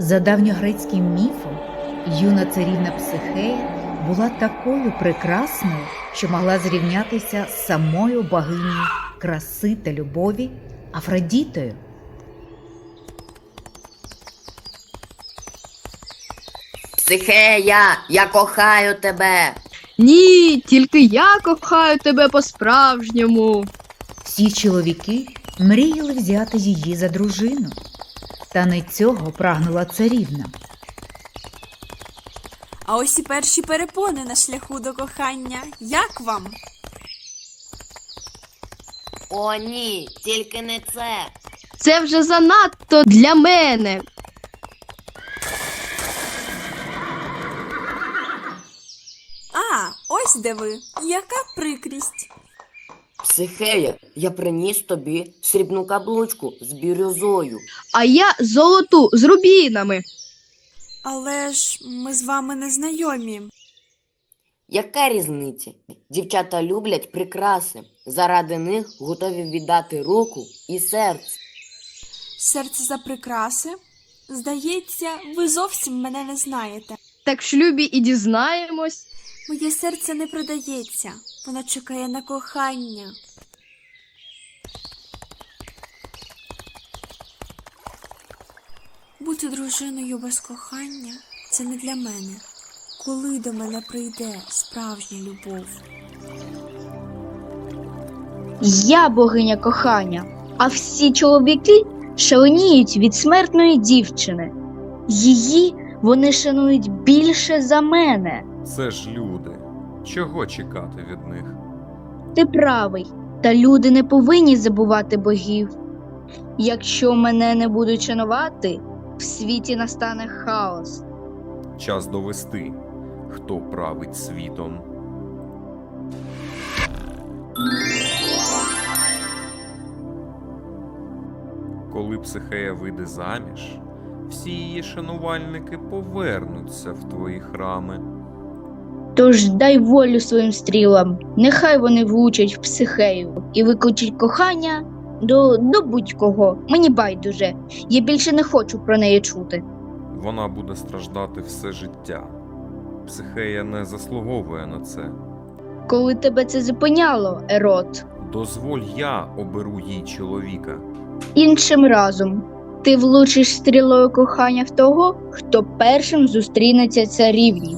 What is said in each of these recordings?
За давньогрецьким міфом, юна царівна Психея була такою прекрасною, що могла зрівнятися з самою богинею краси та любові Афродітою. Психея, я кохаю тебе. Ні, тільки я кохаю тебе по-справжньому. Всі чоловіки мріяли взяти її за дружину. Та не цього прагнула царівна. А ось і перші перепони на шляху до кохання. Як вам? О, ні, тільки не це. Це вже занадто для мене. А, ось де ви. Яка прикрість. Психея, я приніс тобі срібну каблучку з бірюзою. А я золоту з рубінами. Але ж ми з вами не знайомі. Яка різниця? Дівчата люблять прикраси. Заради них готові віддати руку і серце. Серце за прикраси. Здається, ви зовсім мене не знаєте. Так в шлюбі і дізнаємось. Моє серце не продається. Воно чекає на кохання. Бути дружиною без кохання це не для мене. Коли до мене прийде справжня любов? Я богиня кохання, а всі чоловіки шаленіють від смертної дівчини. Її вони шанують більше за мене. Це ж люди. Чого чекати від них? Ти правий, та люди не повинні забувати богів. Якщо мене не будуть шанувати, в світі настане хаос. Час довести, хто править світом. Коли психея вийде заміж, всі її шанувальники повернуться в твої храми. Тож дай волю своїм стрілам, нехай вони влучать в психею і викличуть кохання до, до будь-кого. Мені байдуже. Я більше не хочу про неї чути. Вона буде страждати все життя. Психея не заслуговує на це. Коли тебе це зупиняло, Ерот, Дозволь я оберу їй чоловіка. іншим разом ти влучиш стрілою кохання в того, хто першим зустрінеться царівні.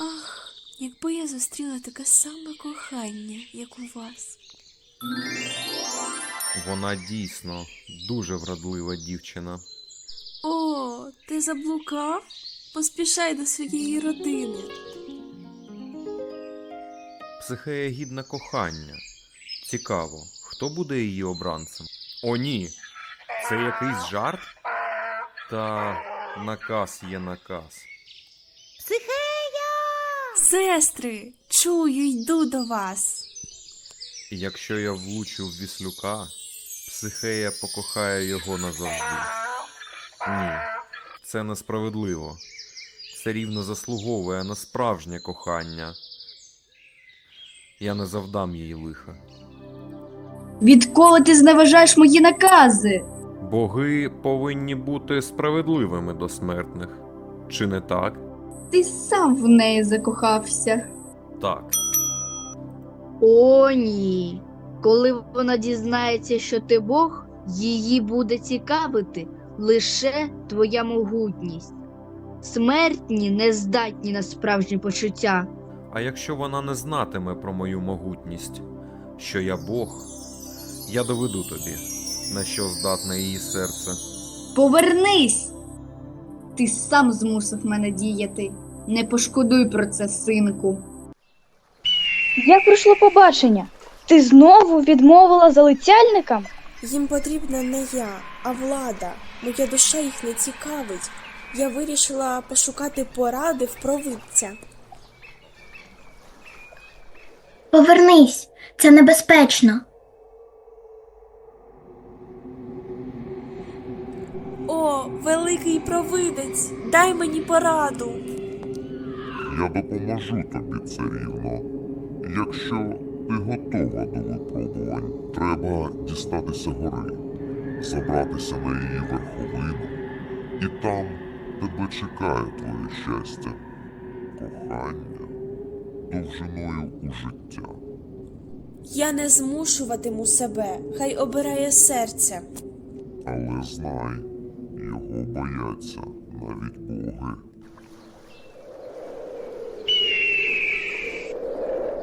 Ах, якби я зустріла таке саме кохання, як у вас. Вона дійсно дуже вродлива дівчина. О, ти заблукав? Поспішай до своєї родини. Психея гідна кохання. Цікаво, хто буде її обранцем? О, ні. Це якийсь жарт? Та наказ є наказ. Сестри, чую, йду до вас. Якщо я влучу в віслюка, психея покохає його назавжди. Ні, це несправедливо. Це рівно заслуговує на справжнє кохання. Я не завдам їй лиха. Відколи ти зневажаєш мої накази? Боги повинні бути справедливими до смертних. Чи не так? Ти сам в неї закохався. Так. О, ні. Коли вона дізнається, що ти Бог, її буде цікавити лише твоя могутність. Смертні не здатні на справжні почуття. А якщо вона не знатиме про мою могутність, що я Бог, я доведу тобі, на що здатне її серце. Повернись! Ти сам змусив мене діяти. Не пошкодуй про це, синку. Як пройшло побачення? Ти знову відмовила залицяльникам? Їм потрібна не я, а влада. Моя душа їх не цікавить. Я вирішила пошукати поради в провидця. Повернись, це небезпечно. О, великий провидець, дай мені пораду. Я допоможу тобі царівно. Якщо ти готова до випробувань, треба дістатися гори, забратися на її верховину, і там тебе чекає твоє щастя, кохання довжиною у життя. Я не змушуватиму себе, хай обирає серце. Але знай, його бояться навіть боги.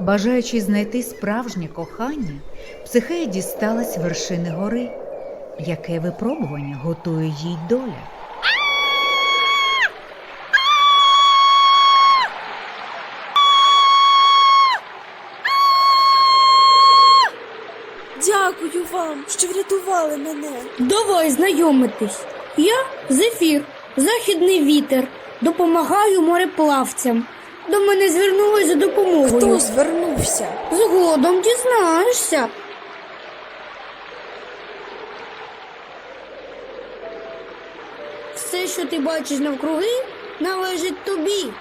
Бажаючи знайти справжнє кохання, Психея дісталась вершини гори. Яке випробування готує їй доля? Дякую вам, що врятували мене. Давай знайомитись. Я Зефір, західний вітер. Допомагаю мореплавцям. До мене звернулись за допомогою. Хто звернувся? Згодом дізнаєшся. Все, що ти бачиш навкруги, належить тобі.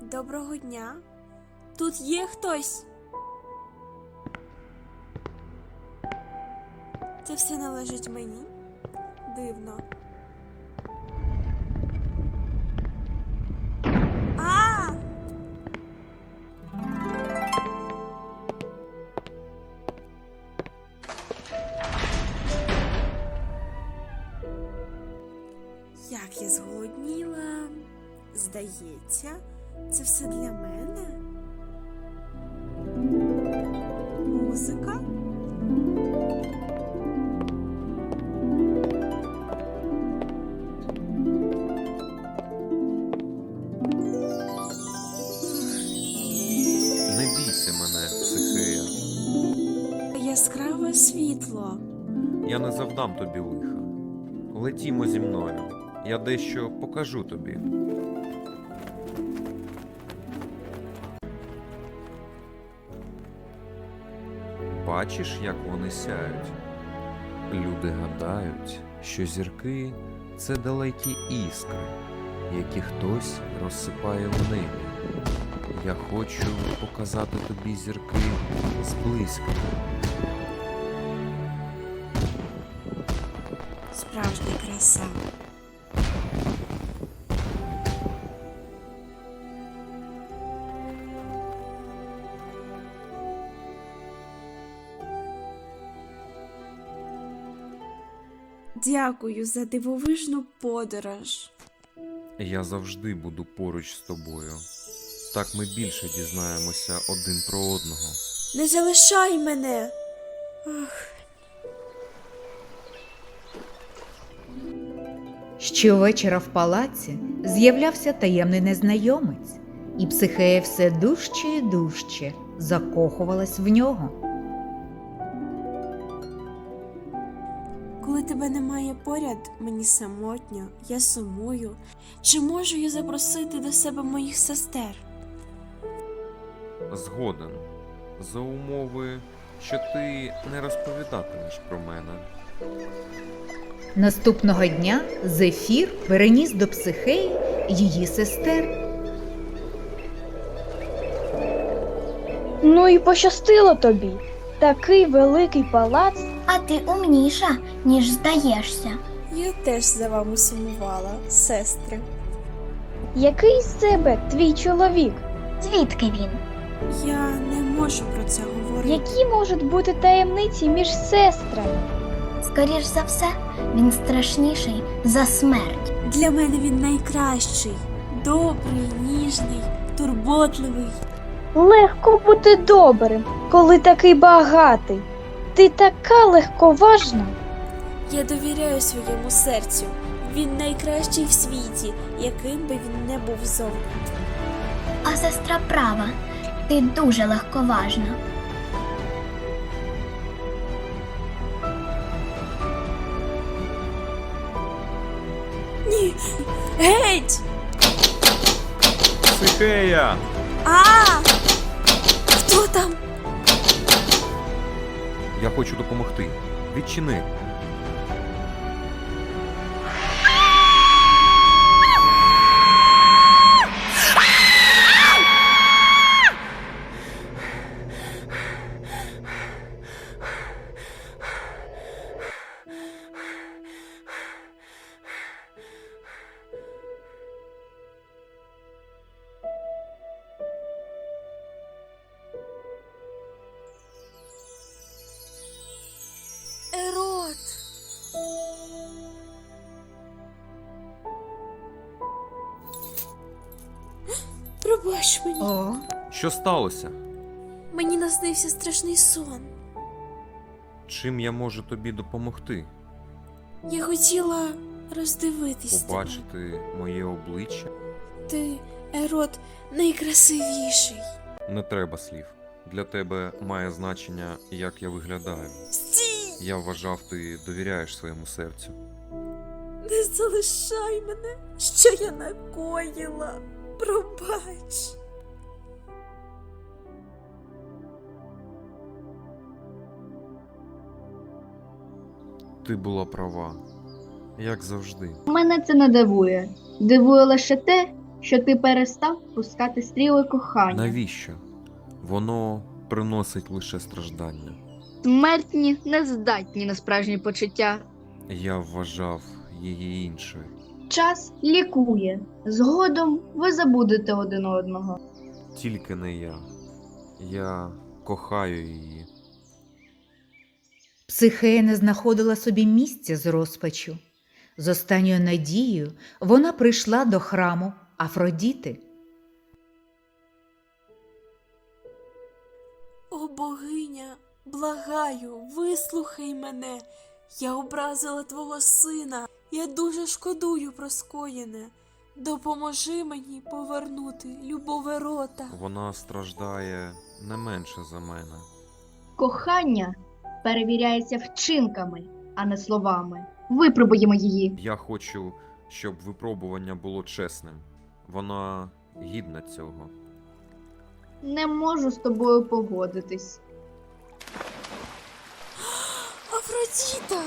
Доброго дня. Тут є хтось. Це все належить мені. Дивно. Тобі лиха. Летімо зі мною. Я дещо покажу тобі. Бачиш, як вони сяють? Люди гадають, що зірки це далекі іскри, які хтось розсипає в небі. Я хочу показати тобі зірки зблизька. Справжня краса. Дякую за дивовижну подорож. Я завжди буду поруч з тобою. Так ми більше дізнаємося один про одного. Не залишай мене. Ах, Щовечора в палаці з'являвся таємний незнайомець, і психея все дужче і дужче закохувалась в нього. коли тебе немає поряд, мені самотньо, я сумую. Чи можу я запросити до себе моїх сестер? Згоден. За умови, що ти не розповідатимеш про мене. Наступного дня Зефір переніс до психеї її сестер. Ну і пощастило тобі. Такий великий палац. А ти умніша, ніж здаєшся. Я теж за вами сумувала, сестри. Який з себе твій чоловік? Звідки він? Я не можу про це говорити. Які можуть бути таємниці між сестрами? Скоріш за все, він страшніший за смерть. Для мене він найкращий, добрий, ніжний, турботливий. Легко бути добрим, коли такий багатий. Ти така легковажна. Я довіряю своєму серцю. Він найкращий в світі, яким би він не був зовні. А сестра права, ти дуже легковажна. Геть! Психея! А! Хто там? Я хочу допомогти. Відчини. Що сталося? Мені наснився страшний сон. Чим я можу тобі допомогти? Я хотіла роздивитись тебе. Побачити моє обличчя? Ти, Ерот, найкрасивіший. Не треба слів. Для тебе має значення, як я виглядаю. Стій! Я вважав, ти довіряєш своєму серцю. Не залишай мене, що я накоїла. Пробач. Ти була права, як завжди. Мене це не дивує. Дивує лише те, що ти перестав пускати стріли кохання. Навіщо? Воно приносить лише страждання. Смертні не здатні на справжні почуття. Я вважав її іншою. Час лікує. Згодом ви забудете один одного. Тільки не я. Я кохаю її. Психея не знаходила собі місця з розпачу. З останньою надією вона прийшла до храму Афродіти. О богиня, благаю, вислухай мене. Я образила твого сина. Я дуже шкодую про скоєне. Допоможи мені повернути любов рота. Вона страждає не менше за мене. Кохання перевіряється вчинками, а не словами. Випробуємо її. Я хочу, щоб випробування було чесним. Вона гідна цього. Не можу з тобою погодитись. Афродіта!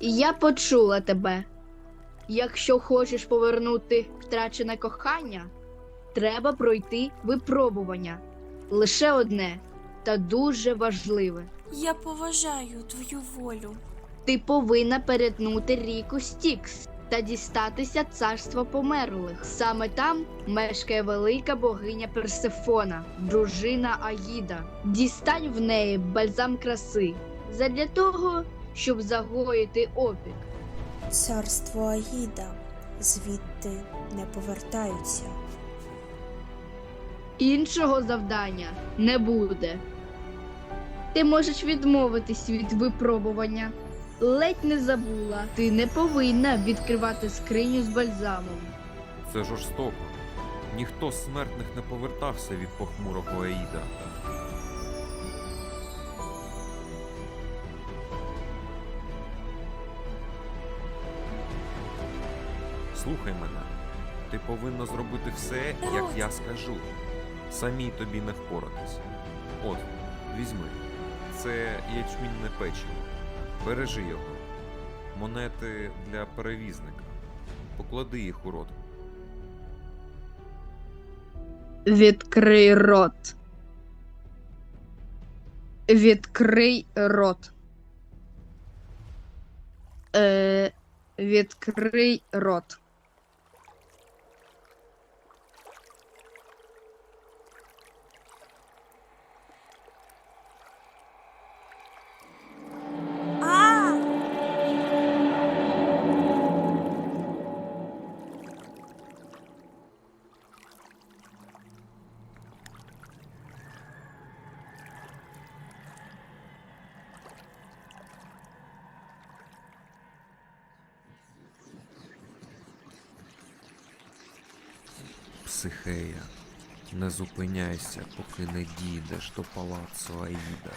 Я почула тебе. Якщо хочеш повернути втрачене кохання, треба пройти випробування. Лише одне та дуже важливе. Я поважаю твою волю. Ти повинна перетнути ріку Стікс та дістатися царства померлих. Саме там мешкає велика богиня Персефона, дружина Аїда. Дістань в неї бальзам краси задля того, щоб загоїти опік. Царство Аїда звідти не повертаються. Іншого завдання не буде. Ти можеш відмовитись від випробування. Ледь не забула, ти не повинна відкривати скриню з бальзамом. Це жорстоко. Ніхто з смертних не повертався від похмурого Аїда. Слухай мене. Ти повинна зробити все, як я скажу. Самій тобі не впоратись. От, візьми. Це ячмінне печиво. Бережи його. Монети для перевізника. Поклади їх у рот. Відкрий рот. Відкрий рот. Е, відкрий рот. А! Психея, не зупиняйся, поки не дійдеш до палацу Аїда.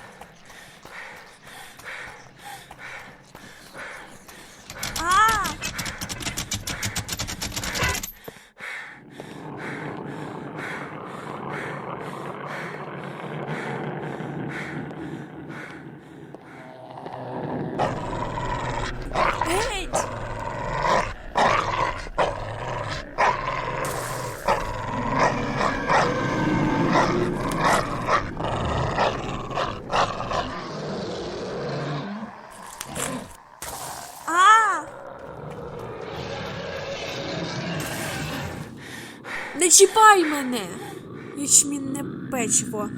А! Геть! А! Не чіпай мене! Ячмінне печиво.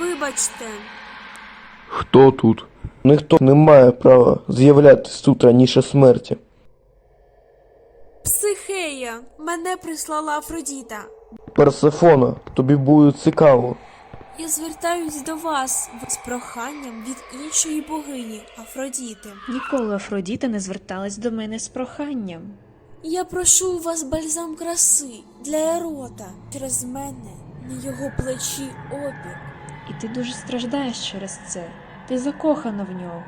Вибачте. Хто тут? Ніхто не має права з'являтись тут раніше смерті. Психея, мене прислала Афродіта. Персефона, тобі буде цікаво. Я звертаюсь до вас з проханням від іншої богині Афродіти. Ніколи Афродіта не зверталась до мене з проханням. Я прошу у вас бальзам краси для ерота. Через мене на його плечі опік. І ти дуже страждаєш через це. Ти закохана в нього.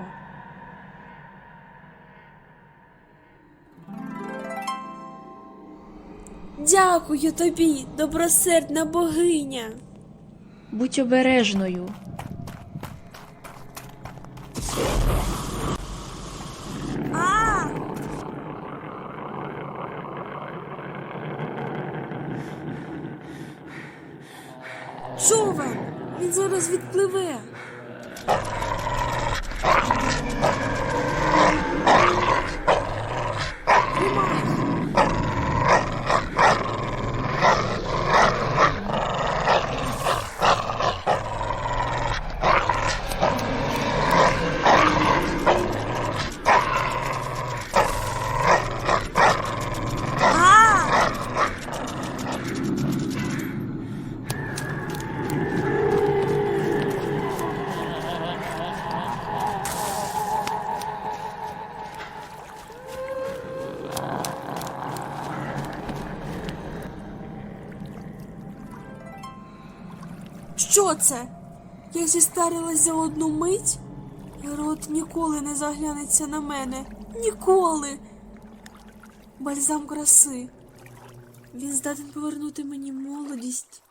Дякую тобі, добросердна богиня. Будь обережною. Човен! Він зараз відпливе. А! Що це? Я зістарилась за одну мить? Рот ніколи не заглянеться на мене. Ніколи. Бальзам краси. Він здатен повернути мені молодість.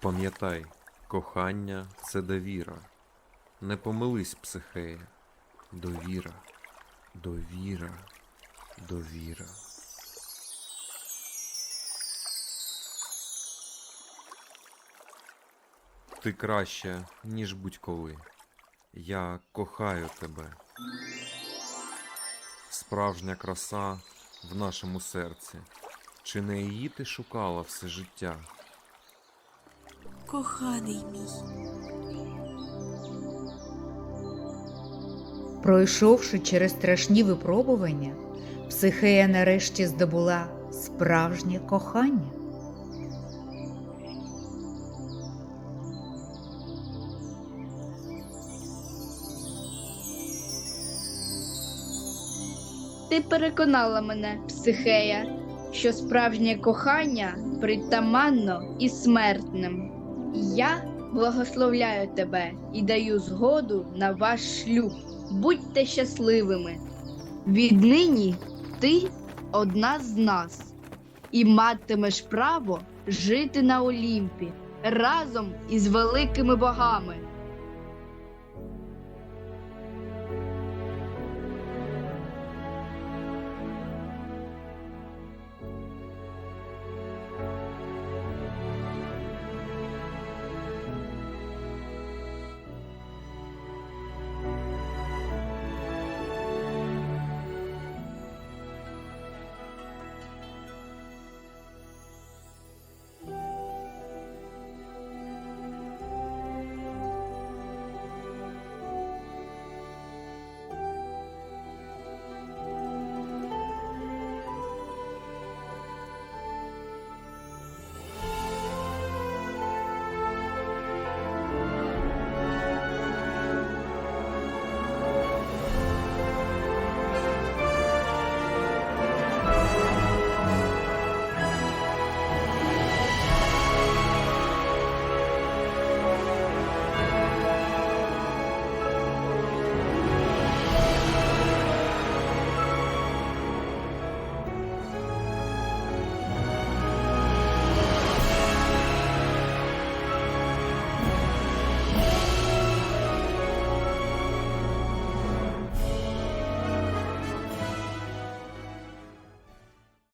Пам'ятай, кохання це довіра. Не помились, психея. Довіра, довіра, довіра. Ти краще, ніж будь-коли. Я кохаю тебе. Справжня краса в нашому серці. Чи не її ти шукала все життя? Коханий мій. Пройшовши через страшні випробування, Психея нарешті здобула справжнє кохання. Ти переконала мене, психея, що справжнє кохання притаманно і смертним. Я благословляю тебе і даю згоду на ваш шлюб. Будьте щасливими. Віднині ти одна з нас і матимеш право жити на Олімпі разом із великими богами.